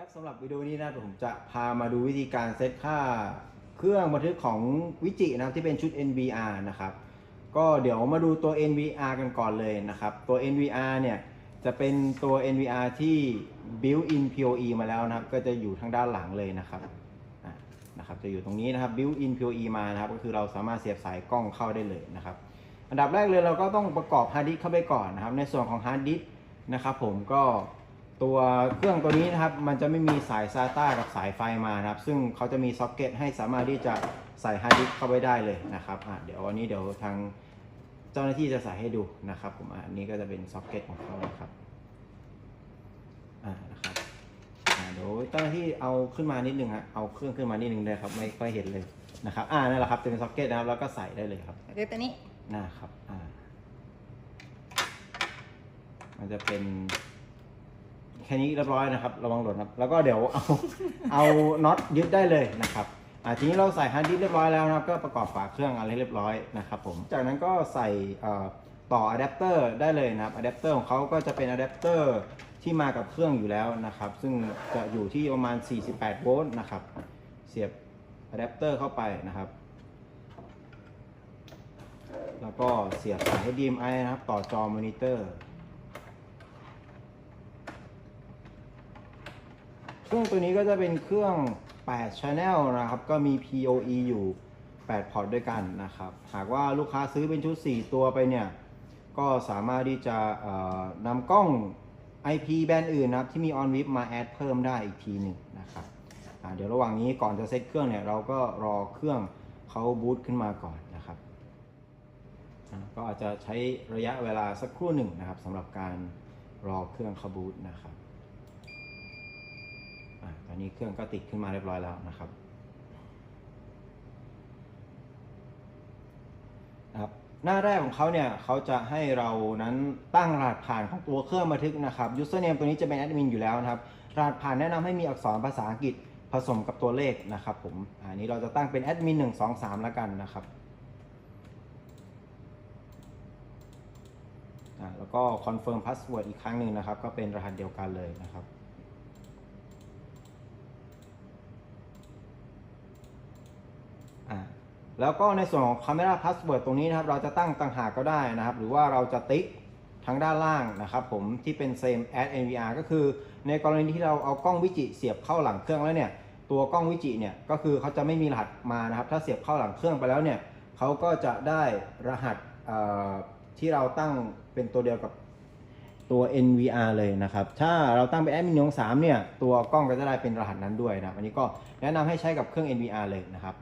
ครับสำหรับวิดีโอนี้นะผมจะพามาดูวิธีการเซตค่าเครื่องบันทึกของวิจินะที่เป็นชุด NVR นะครับ ก็เดี๋ยวมาดูตัว NVR กันก่อนเลยนะครับ ตัว NVR เนี่ยจะเป็นตัว NVR ที่ built in PoE มาแล้วนะครับ ก็จะอยู่ทางด้านหลังเลยนะครับนะครับ จะอยู่ตรงนี้นะครับ built in PoE มานะครับ ก็คือเราสามารถเสียบสายกล้องเข้าได้เลยนะครับ อันดับแรกเลยเราก็ต้องประกอบฮาร์ดดิสเข้าไปก่อนนะครับ ในส่วนของฮาร์ดดิสนะครับ ผมก็ ตัวเครื่องตัวนี้นะครับ มันจะไม่มีสาย SATA กับสายไฟมานะครับ ซึ่งเขาจะมีซ็อกเก็ตให้สามารถที่จะใส่ฮาร์ดดิสก์เข้าไปได้เลยนะครับอะเดี๋ยววันนี้เดี๋ยวทางเจ้าหน้าที่จะใส่ให้ดูนะครับ ผมอะอันนี้ก็จะเป็นซ็อกเก็ตของเขานะครับอ่านะครับอ่าเดี๋ยวเจ้าหน้าที่เอาขึ้นมานิดนึงฮะเอาเครื่องขึ้นมานิดนึงเลยครับ ไม่ค่อยเห็นเลยนะครับอ่านั่นแหละครับจะเป็นซ็อกเก็ตนะครับแล้วก็ใส่ได้เลยครับคือตัวนี้นะครับอ่ามันจะเป็น แค่นี้เรียบร้อยนะครับ ระวังหล่นครับ แล้วก็เดี๋ยวเอา เอาน็อตยึดได้เลยนะครับอ่าทีนี้เราใส่ฮาร์ดดิสก์เรียบร้อยแล้วนะครับ ก็ประกอบฝาเครื่องอะไรเรียบร้อยนะครับผม จากนั้นก็ใส่ต่ออะแดปเตอร์ได้เลยนะครับอะแดปเตอร์ของเขาก็จะเป็นอะแดปเตอร์ที่มากับเครื่องอยู่แล้วนะครับ ซึ่งจะอยู่ที่ประมาณ 48 โวลต์นะครับ เสียบอะแดปเตอร์เข้าไปนะครับ แล้วก็เสียบสาย HDMI นะครับ ต่อจอมอนิเตอร์ เค รื่องตัวนี้ก็จะเป็นเครื่อง 8 Channel นะครับ ก็มี PoE อยู่ 8 พอร์ตด้วยกันนะครับ หากว่าลูกค้าซื้อเป็นชุด 4 ตัวไปเนี่ย ก็สามารถที่จะนำกล้อง IP แบรนด์อื่นนะครับ ที่มี on w i p มาแอดเพิ่มได้อีกทีหนึ่งนะครับเดี๋ยวระหว่างนี้ก่อนจะเซตเครื่องเนี่ยเราก็รอเครื่องเขาบูตขึ้นมาก่อนนะครับ ก็อาจจะใช้ระยะเวลาสักครู่หนึ่งนะครับสำหรับการรอเครื่องเขาบูตนะครับ อนนี้เครื่องก็ติดขึ้นมาเรียบร้อยแล้วนะครับนะครับ หน้าแรกของเขาเนี่ยเขาจะให้เรานั้นตั้งรหัสผ่านของตัวเครื่องบันทึกนะครับ username ตัวนี้จะเป็นแอดมินอยู่แล้วนะครับ รหัสผ่านแนะนำให้มีอักษรภาษาอังกฤษผสมกับตัวเลขนะครับผม อันนี้เราจะตั้งเป็นแอดมิน1 2 3แล้วกันนะครับอะแล้วก็คอนเฟิร์มพาสเวิร์ดอีกครั้งหนึ่งนะครับ ก็เป็นรหัสเดียวกันเลยนะครับ อะ แล้วก็ในส่วนของ Camera Password ตรงนี้นะครับ เราจะตั้งต่างหากก็ได้นะครับ หรือว่าเราจะติ๊กทางด้านล่างนะครับผมที่เป็น same as NVR ก็คือในกรณีที่เราเอากล้องวิจิเสียบเข้าหลังเครื่องแล้วเนี่ยตัวกล้องวิจิเนี่ยก็คือเขาจะไม่มีรหัสมานะครับ ถ้าเสียบเข้าหลังเครื่องไปแล้วเนี่ยเขาก็จะได้รหัสที่เราตั้งเป็นตัวเดียวกับตัว NVR เลยนะครับ ถ้าเราตั้งเป็นแอดมินของ3เนี่ยตัวกล้องก็จะได้เป็นรหัสนั้นด้วยนะครับอันนี้ก็แนะนำให้ใช้กับเครื่อง NVR เลยนะครับ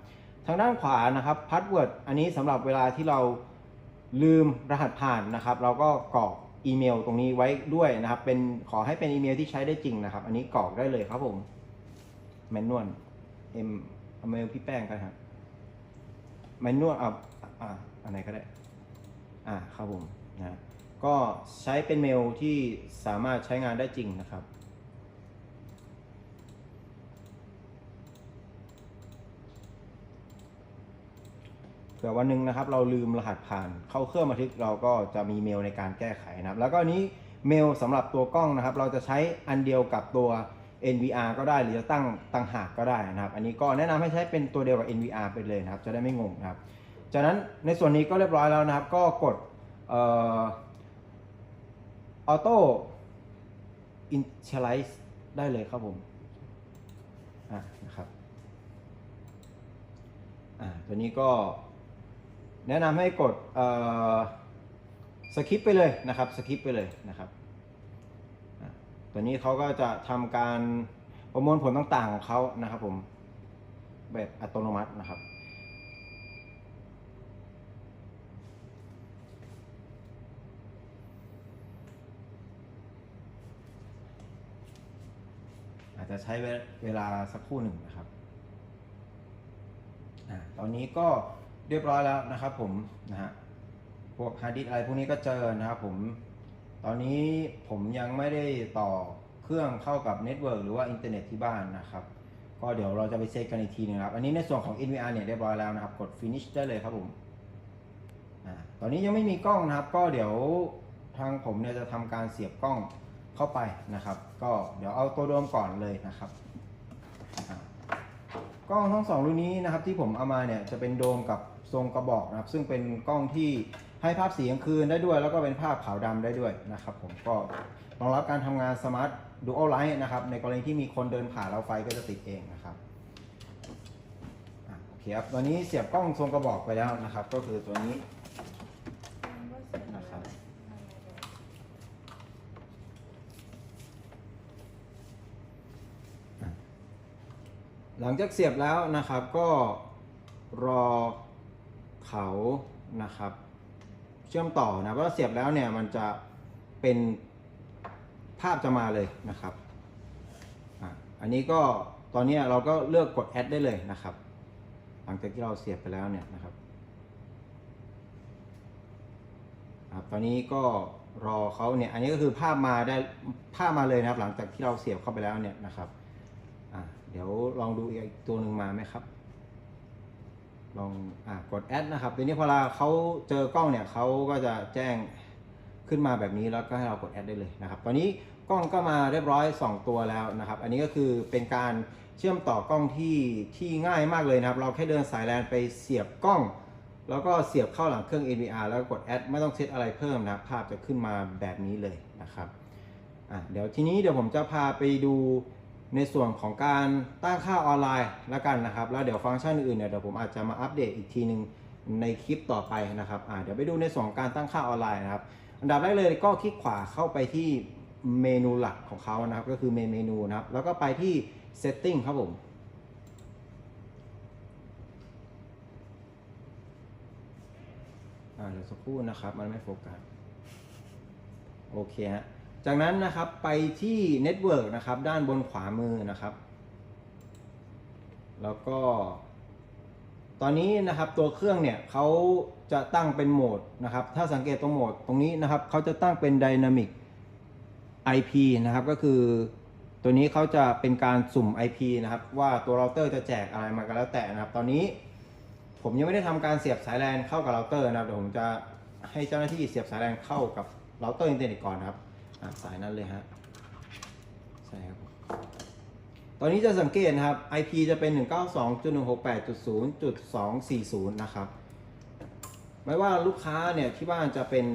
ทางด้านขวานะครับพาสเวิร์ดอันนี้สำหรับเวลาที่เราลืมรหัสผ่านนะครับ เราก็กรอกอีเมลตรงนี้ไว้ด้วยนะครับ เป็นขอให้เป็นอีเมลที่ใช้ได้จริงนะครับ อันนี้กรอกได้เลยครับผมแมนนวลเอ็มเมลพี่แป้งกันครับแมนนวลอะอ่าอันไหนก็ได้อ่าครับผมนะก็ใช้เป็นเมลที่สามารถใช้งานได้จริงนะครับ ผื่อวันหนึ่งนะครับ เราลืมรหัสผ่านเข้าเครื่องบันทึกเราก็จะมีเมลในการแก้ไขนะครับ แล้วก็นี้เมลสำหรับตัวกล้องนะครับ เราจะใช้อันเดียวกับตัว NVR ก็ได้หรือจะตั้งต่างหากก็ได้นะครับ อันนี้ก็แนะนำให้ใช้เป็นตัวเดียวกับ NVR ไปเลยนะครับ จะได้ไม่งงนะครับ จากนั้นในส่วนนี้ก็เรียบร้อยแล้วนะครับ ก็กดออโต้อินเชลไลซ์ได้เลยครับผมอะนะครับ อ่า ตัวนี้ก็ แนะนำให้กดสคิปไปเลยนะครับสคิปไปเลยนะครับตัวนี้เขาก็จะทำการประมวลผลต่างๆของเขานะครับผมแบบอัตโนมัตินะครับอาจจะใช้เวลาสักครู่หนึ่งนะครับอตอนนี้ก็ เรียบร้อยแล้วนะครับผมนะฮะพวกฮาร์ดดิสอะไรพวกนี้ก็เจอนะครับผม ตอนนี้ผมยังไม่ได้ต่อเครื่องเข้ากับเน็ตเวิร์กหรือว่าอินเทอร์เน็ตที่บ้านนะครับ ก็เดี๋ยวเราจะไปเช็คกันอีกทีหนึงครับ อันนี้ในส่วนของ NVR เนี่ยเรียบร้อยแล้วนะครับ กด finish ได้เลยครับผมตอนนี้ยังไม่มีกล้องนะครับ ก็เดี๋ยวทางผมเนี่ยจะทำการเสียบกล้องเข้าไปนะครับ ก็เดี๋ยวเอาตัวโดมก่อนเลยนะครับกล้องทั้งสองรุ่นนี้นะครับที่ผมเอามาเนี่ยจะเป็นโดมกับ ทรงกระบอกนะครับ ซึ่งเป็นกล้องที่ให้ภาพสีกลางคืนได้ด้วย แล้วก็เป็นภาพขาวดำได้ด้วยนะครับผมก็รองรับการทำงานสมาร์ทดูอัลไลท์นะครับในกรณีที่มีคนเดินผ่านแล้วไฟก็จะติดเองนะครับโอเคครับตอนนี้เสียบกล้องทรงกระบอกไปแล้วนะครับ ก็คือตัวนี้นะครับหลังจากเสียบแล้วนะครับก็รอ เขานะครับ เชื่อมต่อนะเพราะว่าเสียบแล้วเนี่ยมันจะเป็นภาพจะมาเลยนะครับอันนี้ก็ตอนนี้เราก็เลือกกดแอดได้เลยนะครับ หลังจากที่เราเสียบไปแล้วเนี่ยนะครับครับตอนนี้ก็รอเขาเนี่ยอันนี้ก็คือภาพมาได้ภาพมาเลยนะครับ หลังจากที่เราเสียบเข้าไปแล้วเนี่ยนะครับอะเดี๋ยวลองดูอีกตัวหนึ่งมาไหมครับ ลองอะกดแอดนะครับทีนี้พอเราเขาเจอกล้องเนี่ยเขาก็จะแจ้งขึ้นมาแบบนี้แล้วก็ให้เรากดแอดได้เลยนะครับ ตอนนี้กล้องก็มาเรียบร้อย 2 ตัวแล้วนะครับ อันนี้ก็คือเป็นการเชื่อมต่อกล้องที่ที่ง่ายมากเลยนะครับ เราแค่เดินสายแลนไปเสียบกล้อง แล้วก็เสียบเข้าหลังเครื่อง NVR แล้วกกดแอดไม่ต้องเซตอะไรเพิ่มนะภาพจะขึ้นมาแบบนี้เลยนะครับอะเดี๋ยวทีนี้เดี๋ยวผมจะพาไปดู ในส่วนของการตั้งค่าออนไลน์แล้วกันนะครับ แล้วเดี๋ยวฟังก์ชันอื่นเนี่ยเดี๋ยวผมอาจจะมาอัปเดตอีกทีหนึ่งในคลิปต่อไปนะครับอะเดี๋ยวไปดูในส่วนของการตั้งค่าออนไลน์นะครับ อันดับแรกเลยก็คลิกขวาเข้าไปที่เมนูหลักของเขานะครับ ก็คือเมนเมนูนะครับ แล้วก็ไปที่ setting ครับผมอ่าเดี๋ยวสักครู่นะครับ มันไม่โฟกัส โอเคฮะ จากนั้นนะครับไปที่ Network นะครับ ด้านบนขวามือนะครับ แล้วก็ ตอนนี้นะครับตัวเครื่องเนี่ยเขาจะตั้งเป็นโหมดนะครับ ถ้าสังเกตตรงโหมดตรงนี้นะครับเขาจะตั้งเป็น Dynamic IP นะครับก็คือตัวนี้เขาจะเป็นการสุ่ม IP นะครับ ว่าตัวเราเตอร์จะแจกอะไรมาก็แล้วแต่นะครับ ตอนนี้ผมยังไม่ได้ทำการเสียบสายแลนเข้ากับเราเตอร์นะครับเดี๋ยวผมจะให้เจ้าหน้าที่เสียบสายแลนเข้ากับเราเตอร์อินเทอร์เน็ตก่อนครับ สายนั้นเลยฮะใช่ครับตอนนี้จะสังเกตนะครับ IP จะเป็น 192.168.0.240 นะครับ ไม่ว่าลูกค้าเนี่ยที่บ้านจะเป็น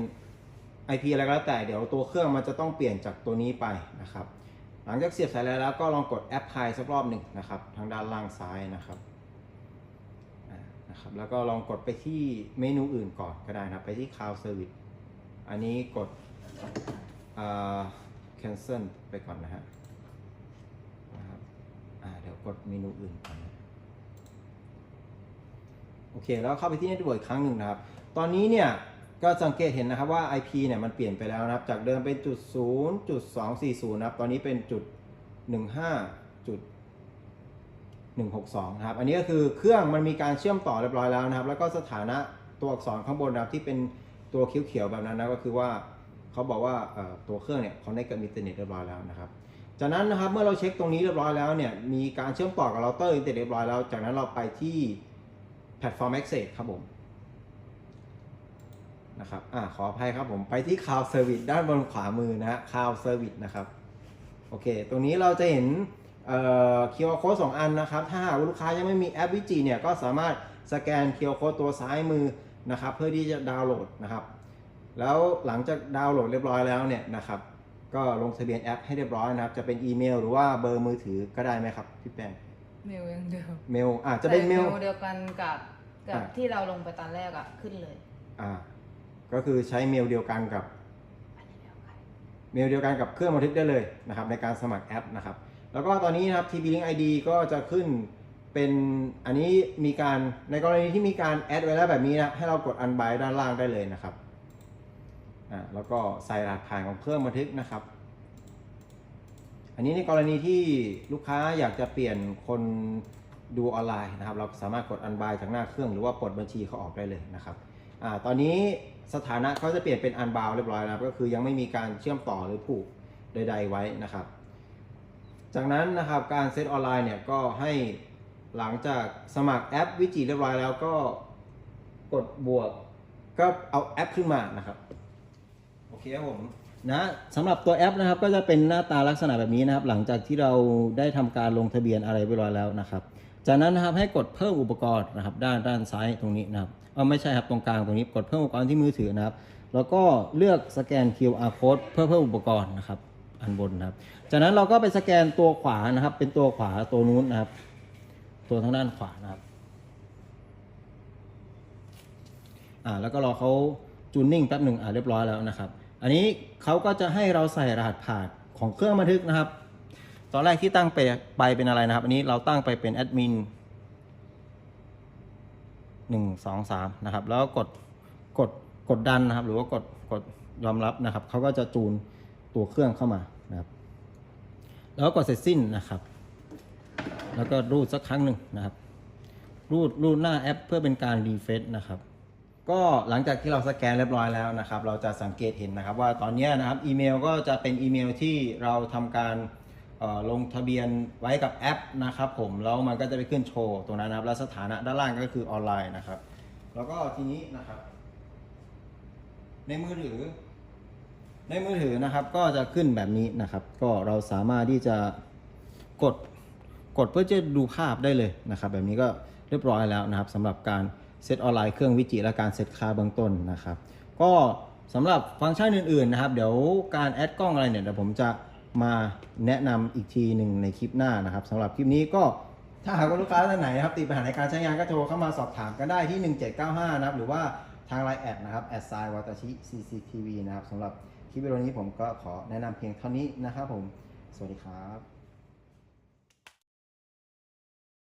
IP อะไรก็แล้วแต่เดี๋ยวตัวเครื่องมันจะต้องเปลี่ยนจากตัวนี้ไปนะครับ หลังจากเสียบสายแล้วก็ลองกดแอปพลายสักรอบหนึ่งนะครับ ทางด้านล่างซ้ายนะครับนะครับ แล้วก็ลองกดไปที่เมนูอื่นก่อนก็ได้นะครับไปที่ Cloud Service อันนี้กด cancel ไปก่อนนะฮะนะครับอ่าเดี๋ยวกดเมนูอื่นก่อนนะโอเค แล้วเข้าไปที่ Network อีกครั้งหนึ่งนะครับ ตอนนี้เนี่ยก็สังเกตเห็นนะครับว่า IP เนี่ยมันเปลี่ยนไปแล้วนะครับ จากเดิมเป็นจุด0จุด240นะครับ ตอนนี้เป็นจุด15จุด162นะครับ อันนี้ก็คือเครื่องมันมีการเชื่อมต่อเรียบร้อยแล้วนะครับ แล้วก็สถานะตัวอักษรข้างบนนะครับที่เป็นตัวเขียวๆแบบนั้นนะก็คือว่า เขาบอกว่าตัวเครื่องเนี่ยเขาได้กับอินเทอร์เน็ตเรียบร้อยแล้วนะครับ จากนั้นนะครับเมื่อเราเช็คตรงนี้เรียบร้อยแล้วเนี่ยมีการเชื่อมต่อกับเราเตอร์อินเทอร์เน็ตเรียบร้อยแล้ว จากนั้นเราไปที่แพลตฟอร์ม Access ครับผมนะครับอ่าขออภัยครับผมไปที่ Cloud Service ด้านบนขวามือนะฮะ Cloud Service นะครับโอเค ตรงนี้เราจะเห็นเอ่อ QR code สองอันนะครับ ถ้าหากลูกค้ายังไม่มีแอปวิจิเนี่ยก็สามารถสแกน QR code ตัวซ้ายมือนะครับ เพื่อที่จะดาวน์โหลดนะครับ แล้วหลังจากดาวน์โหลดเรียบร้อยแล้วเนี่ยนะครับ ก็ลงทะเบียนแอปให้เรียบร้อยนะครับ จะเป็นอีเมลหรือว่าเบอร์มือถือก็ได้ไหมครับพี่แป้งเมลอย่างเดียวเมลอะจะเป็นเมลแต่เดียวกันกับกับอะที่เราลงไปตอนแรกอะขึ้นเลย อ่า ก็คือใช้เมลเดียวกันกับอันนี้เดียวกันเมลเดียวกันกับเครื่องบันทึกได้เลยนะครับในการสมัครแอปนะครับ แล้วก็ตอนนี้นะครับ TP Link ID ก็จะขึ้นเป็นอันนี้มีการในกรณีที่มีการแอดไว้แล้วแบบนี้นะให้เรากดอันบายด้านล่างได้เลยนะครับ อ่าแล้วก็ใส่รหัสผ่านของเครื่องบันทึกนะครับ อันนี้ในกรณีที่ลูกค้าอยากจะเปลี่ยนคนดูออนไลน์นะครับ เราสามารถกดอันบายจากหน้าเครื่องหรือว่าปลดบัญชีเขาออกได้เลยนะครับอ่าตอนนี้สถานะเขาจะเปลี่ยนเป็นอันบาวเรียบร้อยแล้วก็คือยังไม่มีการเชื่อมต่อหรือผูกใด ๆ ไว้นะครับ จากนั้นนะครับการเซตออนไลน์เนี่ยก็ให้หลังจากสมัครแอปวิจิเรียบร้อยแล้วก็กดบวกก็เอาแอปขึ้นมานะครับ เคครับผมนะสำหรับตัวแอปนะครับก็จะเป็นหน้าตาลักษณะแบบนี้นะครับ หลังจากที่เราได้ทำการลงทะเบียนอะไรไปร้อยแล้วนะครับ จากนั้นนะครับให้กดเพิ่มอุปกรณ์นะครับ ด้านด้านซ้ายตรงนี้นะครับเออไม่ใช่ครับตรงกลางตรงนี้กดเพิ่มอุปกรณ์ที่มือถือนะครับ แล้วก็เลือกสแกน QR code เพื่อเพิ่มอุปกรณ์นะครับ อันบนนะครับ จากนั้นเราก็ไปสแกนตัวขวานะครับ เป็นตัวขวาตัวนู้นนะครับ ตัวทางด้านขวานะครับ อ่าแล้วก็รอเขาจูนนิ่งแป๊บหนึ่งอ่าเรียบร้อยแล้วนะครับ อันนี้เขาก็จะให้เราใส่รหัสผ่านของเครื่องบันทึกนะครับ ตอนแรกที่ตั้งไปไปเป็นอะไรนะครับ อันนี้เราตั้งไปเป็นแอดมินหนึ่งสองสามนะครับ แล้วกดกดกดดันนะครับ หรือว่ากดกดยอมรับนะครับ เขาก็จะจูนตัวเครื่องเข้ามานะครับ แล้วก็กดเสร็จสิ้นนะครับ แล้วก็รูดสักครั้งหนึ่งนะครับ รูดรูดหน้าแอปเพื่อเป็นการรีเฟซนะครับ ก็หลังจากที่เราสแกนเรียบร้อยแล้วนะครับ เราจะสังเกตเห็นนะครับ ว่าตอนนี้นะครับอีเมลก็จะเป็นอีเมลที่เราทำการลงทะเบียนไว้กับแอปนะครับผมแล้วมันก็จะไปขึ้นโชว์ตรงนั้นนะครับ แล้วสถานะด้านล่างก็คือออนไลน์นะครับ แล้วก็ทีนี้นะครับ ในมือถือ ในมือถือนะครับ ก็จะขึ้นแบบนี้นะครับ ก็เราสามารถที่จะกดกดเพื่อจะดูภาพได้เลยนะครับ แบบนี้ก็เรียบร้อยแล้วนะครับสำหรับการ เซตออนไลน์เครื่องวิจิและการเซตค่าเบื้องต้นนะครับ ก็สำหรับฟังก์ชันอื่นๆนะครับ เดี๋ยวการแอดกล้องอะไรเนี่ยเดี๋ยวผมจะมาแนะนำอีกทีหนึ่งในคลิปหน้านะครับสำหรับคลิปนี้ก็ถ้าหากว่าลูกค้าท่านไหนนะครับติดปัญหาในการใช้งานก็โทรเข้ามาสอบถามกันได้ที่ 1795 นะครับ หรือว่าทางไลน์แอดนะครับแอดไซน์วัตชิ CCTV นะครับสำหรับคลิปวิดีโอนี้ผมก็ขอแนะนำเพียงเท่านี้นะครับผม สวัสดีครับ